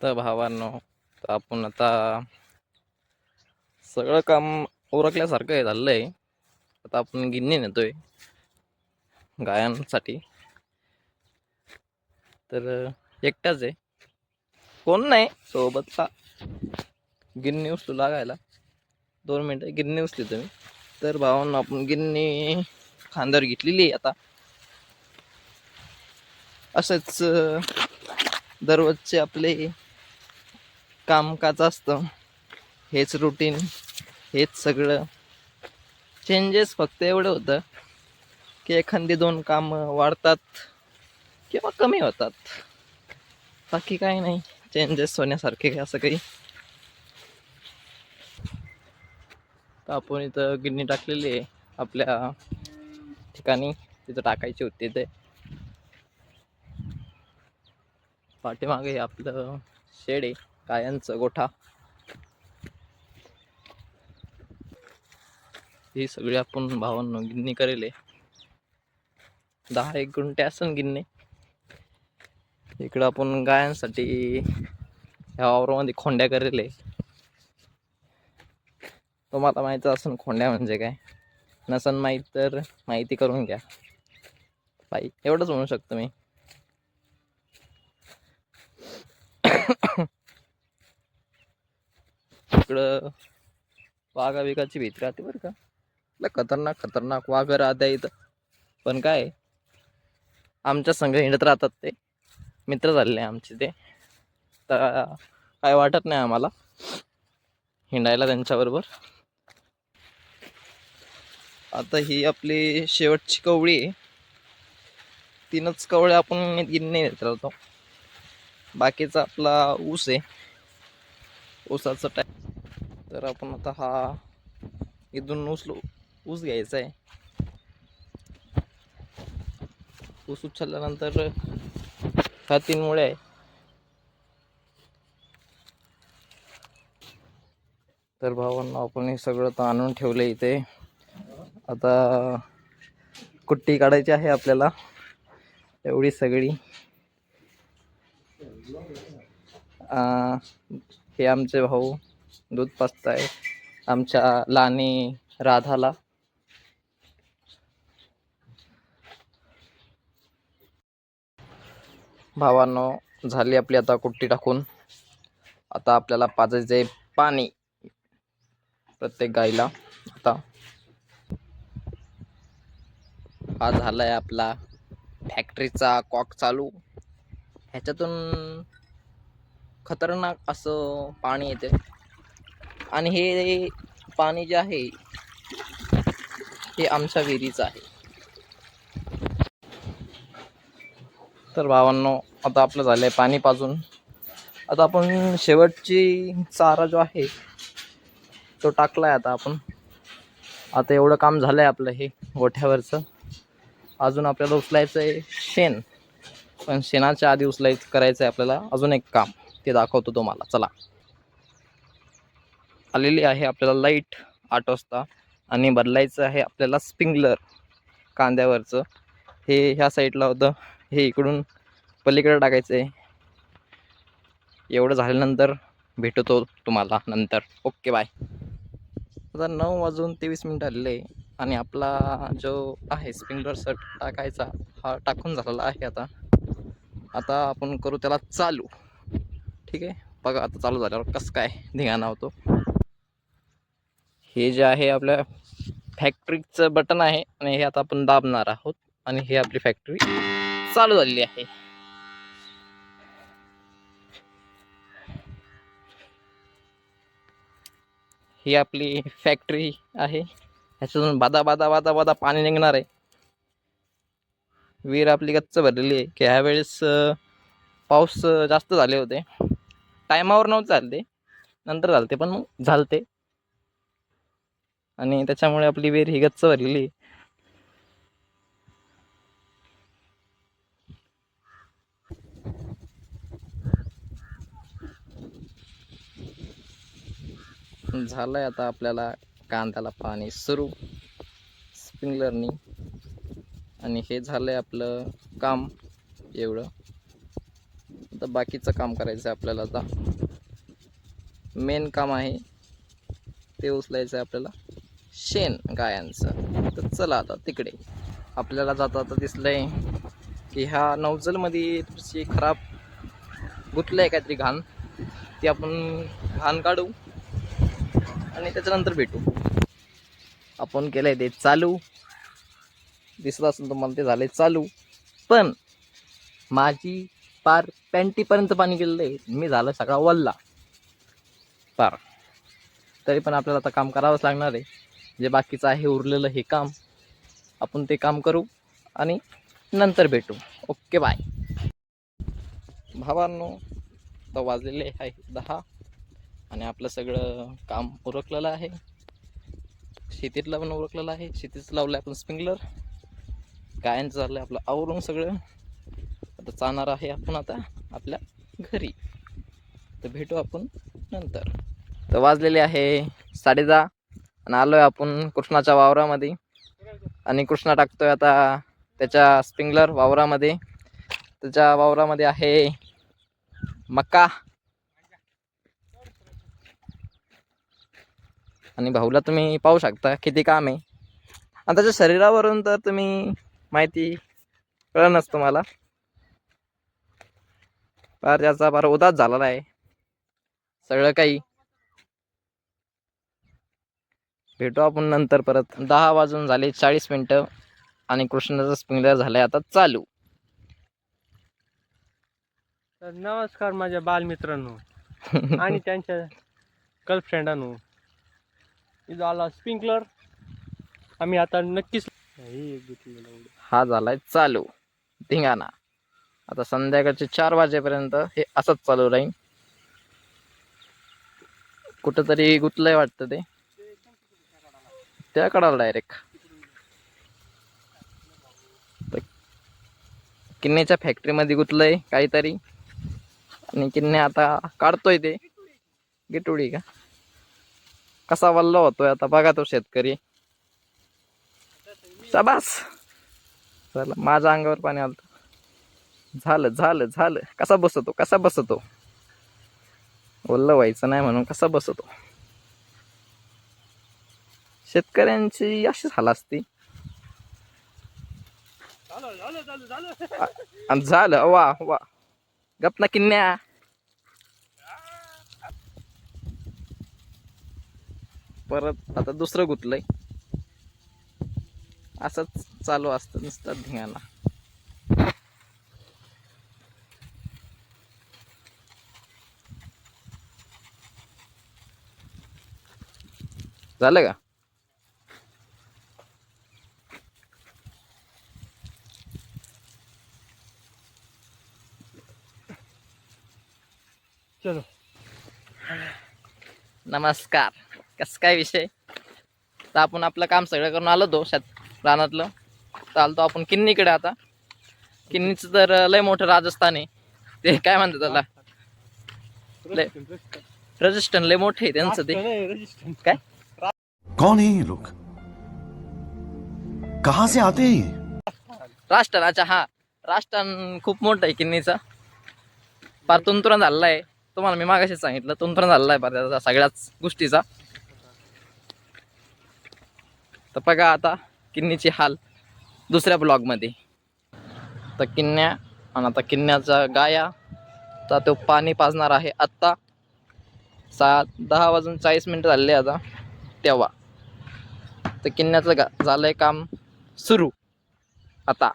तर भावांनो तर आपण आता सगळं काम ओरखल्यासारखं हे झालं आहे आता आपण गिन्नी नेतोय गायांसाठी. तर एकटाच आहे. कोण नाही सोबतचा. गिन्नी उचलू लागायला. दोन मिनटं गिन्नी उचली तुम्ही. तर भावांनो आपण गिन्नी खांद्यावर घेतलेली आहे आता. असंच दररोजचे आपले कामकाज असतं. हेच रुटीन हेच सगळं. चेंजेस फक्त एवढं होतं की एखादी दोन कामं वाढतात किंवा कमी होतात. बाकी काही नाही. चेंजेस होण्यासारखे असं काही. आपण इथं गिन्नी टाकलेली आहे. आपल्या ठिकाणी तिथं टाकायची होती ते. पाठीमागे आपलं शेड आहे. कायांचा गोठा. ही सगळी आपण भावांनो गिन्नी करेल आहे. दहा एक गुंठे असन गिन्नी इकडं आपण गायांसाठी ह्या वावरामध्ये खोंड्या करेल आहे. तुम्हाला माहीत असेल खोंड्या म्हणजे काय? नसन माहीत तर माहिती करून घ्या. बाई एवढंच म्हणू शकतो मी. इकडं वाघा बिगाची भीती राहते बरं का. आपलं खतरनाक खतरनाक वाघ राहत्या इथं. पण काय आमच्या संघ हिंडत राहतात ते. मित्र झालेले आमचे ते. तर काय वाटत नाही आम्हाला हिंडायला त्यांच्याबरोबर. आता ही आपली शेवटची कवळी आहे. तीनच कवळे आपण गिन्ने नेत राहतो. बाकीचा आपला ऊस आहे. ऊसाचं टाय तर आपण आता हा इथून ऊस ऊस घ्यायचा आहे. ऊस उचलल्यानंतर हा तीन मुळे आहे. तर भावांना आपण हे सगळं तर आणून ठेवलं इथे. आता कुट्टी काढायची आहे आपल्याला. एवढी सगळी. हे आमचे भाऊ. दूध पाजताय आमच्या लानी राधाला. भावांनो झाली आपली आता कुट्टी टाकून. आता आपल्याला पाजायचं आहे पाणी. प्रत्येक गाईला. आता. हा झालाय आपला फॅक्टरीचा कॉक चालू. ह्याच्यातून खतरनाक असं पाणी येते. आणि हे पाणी जे आहे हे आमच्या विहिरीचं आहे. तर भावांनो आता आपलं झालं आहे पाणी पाजून. आता आपण शेवटची चारा जो आहे तो टाकला आहे आता आपण. आता एवढं काम झालं आहे आपलं हे गोठ्यावरचं. अजून आपल्याला उचलायचं आहे शेण. पण शेणाच्या आधी उचलायचं करायचं आहे आपल्याला अजून एक काम. ते दाखवतो तुम्हाला. चला. आलेली आहे आपल्याला लाइट आठ वाजता आणि बदलायचं आहे आपल्याला स्प्रिंगलर कांद्यावरचं. हे ह्या साईडला होतं. हे इकडून पलीकडे टाकायचं आहे. एवढं झाल्यानंतर भेटतो तुम्हाला नंतर. Okay bye. आता नऊ वाजून तेवीस मिनिट आलेले आणि आपला जो आहे स्प्रिंगलर सर्ट टाकायचा हा टाकून झालेला आहे आता. आता आपण करू त्याला चालू. ठीक आहे? बघा आता चालू झाल्यावर कसं काय धिंगाणा होतो. हे जे आहे आपल्या फॅक्टरीचं बटन आहे आणि हे आता आपण दाबणार आहोत. आणि हे आपली फॅक्टरी चालू झालेली आहे. ही आपली फॅक्टरी आहे. ह्याच्यातून बादा बादा बादा बादा पाणी निघणार आहे. विहीर आपली गच्च भरलेली आहे. की ह्यावेळेस पाऊस जास्त झाले होते. टायमावर नव्हते चालते नंतर झालते पण मग झालते. आणि त्याच्यामुळे आपली वेर ही गच्च भरलेली आहे. झालंय आता आपल्याला कांद्याला पाणी सुरू स्प्रिंकलरनी. आणि हे झालंय आपलं काम एवढं. तर बाकीचं काम करायचं आहे आपल्याला आता. मेन काम आहे ते उचलायचं आहे आपल्याला. शेण गायांचं. तर चला आता तिकडे. आपल्याला जाता आता दिसलंय की ह्या नवजलमध्ये थोडीशी खराब गुतलं आहे काहीतरी घाण. ती आपण घाण काढू आणि त्याच्यानंतर भेटू. आपण केलंय ते चालू. दिसत असेल तुम्हाला ते झालंय चालू. पण माझी पार पॅन्टीपर्यंत पाणी गेलेलं आहे. मी झालं सगळा वल्ला. पार. तरी पण आपल्याला आता काम करावंच लागणार आहे. जे बाकीचं आहे उरलेलं हे काम आपण ते काम करू आणि नंतर भेटू. Okay bye. भावांनो तर वाजलेले आहे दहा आणि आपलं सगळं काम उरकलेलं आहे. शेतीतला पण उरकलेलं आहे. शेतीचं लावलं आहे आपण स्प्रिंकलर गायांचं झालं आहे आपलं आवरून सगळं. आता जाणार आहे आपण आता आपल्या घरी. तर भेटू आपण नंतर. तर वाजलेले आहे साडे दहा. आणि आलो आहे आपण कृष्णाच्या वावरामध्ये. आणि कृष्णा टाकतोय आता त्याच्या स्प्रिंगलर वावरामध्ये. त्याच्या वावरामध्ये आहे मका आणि भाऊला तुम्ही पाहू शकता किती काम आहे. आणि त्याच्या शरीरावरून तर तुम्ही माहिती कळणच तुम्हाला. फार त्याचा फार उदास झालेला आहे. सगळं काही भेटू आपण नंतर परत. दहा वाजून झाले चाळीस मिनटं आणि कृष्णाचं स्प्रिंकलर झालंय आता चालू. तर नमस्कार माझ्या बालमित्रांनो आणि त्यांच्या गर्लफ्रेंडांनो आला स्प्रिंकलर. आम्ही आता नक्कीच हे. हा झालाय चालू. धिंगाणा. आता संध्याकाळचे चार वाजेपर्यंत हे असंच चालू राहील कुठंतरी गुतलंय वाटतं ते. त्या कडाला डायरेक्ट किन्नेच्या फॅक्टरीमध्ये गुतलंय काहीतरी. आणि किन्ने आता काढतोय ते. गिटुडी का? कसा वल्ल होतोय आता बघा तो शेतकरी. शाबास. चला माझ्या अंगावर पाणी आलं झालं झालं झालं. कसा बसतो कसा बसतो? ओल्लं व्हायचं नाही म्हणून कसा बसतो? शेतकऱ्यांची अशीच हाल असते. झालं आणि झालं वा वा. गप ना किन्या. परत आता दुसरं गुतलंय. असंच चालू असतं नुसतं धिंगाणा. झालं का? चलो. नमस्कार. कस काय विषय? तर आपण आपलं काम सगळं करून आलो तो शेत रानातलं चालतो आपण किन्नीकडे आता. किन्नीचं तर लय मोठं राजस्थान आहे. ते काय म्हणतात त्याला? ले- रजिस्टन लय मोठे आहे त्यांचं ते. काय? कौन है ये लोग? कहां से आते हैं ये? राष्ट्रन अच्छा हा. राष्ट्रन खूप मोठं आहे किन्नीचं. फार तुंतुरण झालेला आहे. तुम्हाला मी मागाशी सांगितलं तुंतुरण झालेला आहे बरं त्याचा सगळ्याच गोष्टीचा. तर बघा आता किन्नीची हाल दुसऱ्या ब्लॉगमध्ये तर किन्न्या आणि आता किन्न्याचा गाया तर तो पाणी पाजणार आहे आत्ता. सात दहा वाजून चाळीस मिनटं झाले आता तेव्हा. तर किन्न्याचं गा झालंय काम सुरू. आता.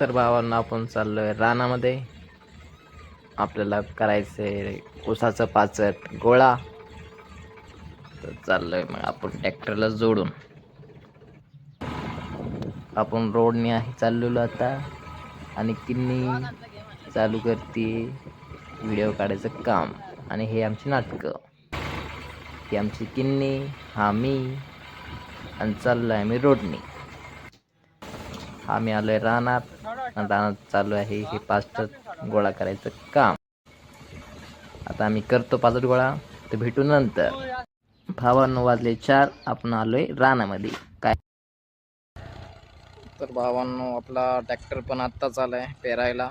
तर भावांना आपण चाललोय रानामध्ये. आपल्याला करायचंय ऊसाचं पाचट गोळा. तर चाललोय मग आपण ट्रॅक्टरला जोडून. आपण रोडने आहे चाललेलो आता. आणि किन्नी चालू करते. व्हिडिओ काढायचं काम. आणि हे आमची नाटकं. ही आमची किन्नी हा मी. आणि चाललो आहे मी रोडने. आम्ही आलोय रानात. आणि रानात चालू आहे हे पाचट गोळा करायचं काम. आता आम्ही करतो पाचट गोळा तर भेटू नंतर. भावांनो वाजले चार आपण आलोय रानामध्ये. काय? तर भावांनो आपला ट्रॅक्टर पण आत्ताच आलाय पेरायला.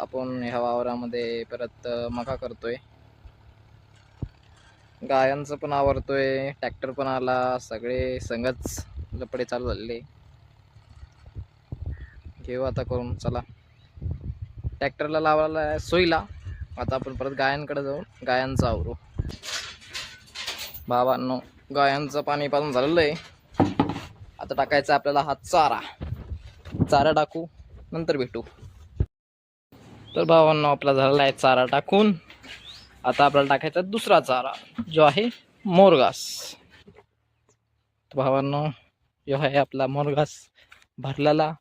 आपण ह्या वावरामध्ये परत मका करतोय. गायांचं पण आवरतोय ट्रॅक्टर पण आला सगळे संगच लपडे चालू झालेले. घेऊ आता करून चला. ट्रॅक्टरला लावायला सोयीला. आता आपण परत गायांकडे जाऊन गायांचा आवरू. बाबांनो गायांचं पाणी पाजून झालेलं आहे. आता टाकायचं आपल्याला हा चारा. चारा टाकू नंतर भेटू. तर भावांनो आपला झालेला आहे चारा टाकून. आता आपल्याला टाकायचा दुसरा चारा जो आहे मोरगास. तर भावांनो जो आहे आपला मोरगास भरलेला.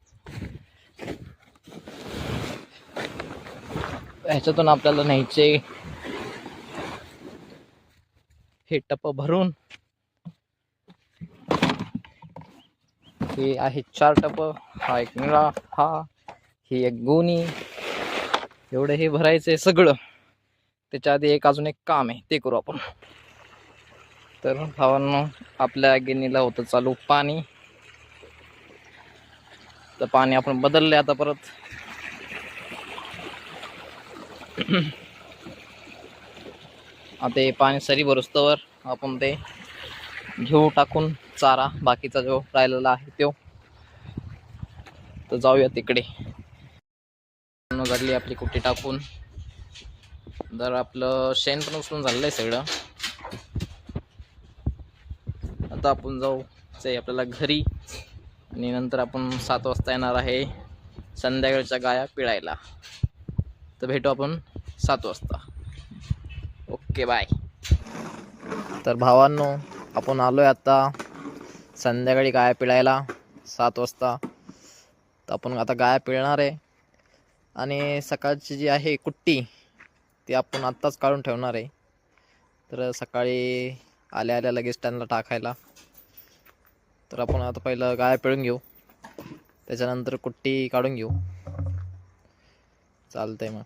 ह्याच्यातून आपल्याला न्यायचे. हे टप भरून. हे आहे चार टप. हा एक निळा हा ही एक गोणी. एवढं हे भरायचंय सगळं. त्याच्या आधी एक अजून एक काम आहे ते करू आपण. तर भावांना आपल्या गिनीला होतं चालू पाणी. तर पाणी आपण बदलले आता परत. आता हे पाणी सरी भरुस्तवर आपण ते घेऊ टाकून चारा बाकीचा जो राहिलेला आहे तो. तर जाऊया तिकडे. झाली आपली कुट्टी टाकून. तर आपलं शेण पण उचलून झालेलं आहे सगळं. आता आपण जाऊ ते आपल्याला घरी. आणि नंतर आपण सात वाजता येणार आहे संध्याकाळच्या गाया पिळायला. तर भेटू आपण सात वाजता. Okay bye. तर भावांनो आपण आलो आहे आत्ता संध्याकाळी गाया पिळायला सात वाजता. तर आपण आता गाया पिळणार आहे. आणि सकाळची जी आहे कुट्टी ती आपण आत्ताच काढून ठेवणार आहे. तर सकाळी आल्या आल्या लगेच त्यांना टाकायला. तर आपण आता पहिलं गाया पिळून घेऊ. त्याच्यानंतर कुट्टी काढून घेऊ. चालतंय मग.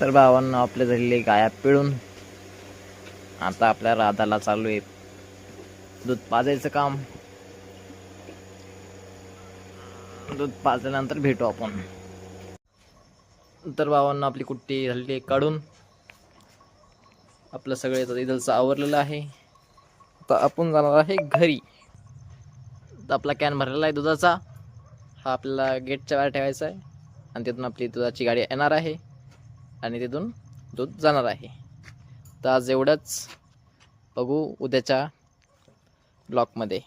तर भावांना आपले झालेले गाया पिळून आता आपल्या राधाला चालू आहे दूध पाजायचं काम. दूध पाजल्यानंतर भेटू आपण. तर भावांना आपली कुट्टी झालेली आहे काढून. आपलं सगळे आता इथलचं आवरलेलं आहे. तर आपण जाणार आहे घरी. तर आपला कॅन भरलेला आहे दुधाचा. हा आपल्याला गेटच्या बाहेर ठेवायचा आहे. आणि तिथून आपली दुधाची गाडी येणार आहे आणि तिथून दूध जाणार आहे. तर आज एवढंच. बघू उद्याच्या ब्लॉकमध्ये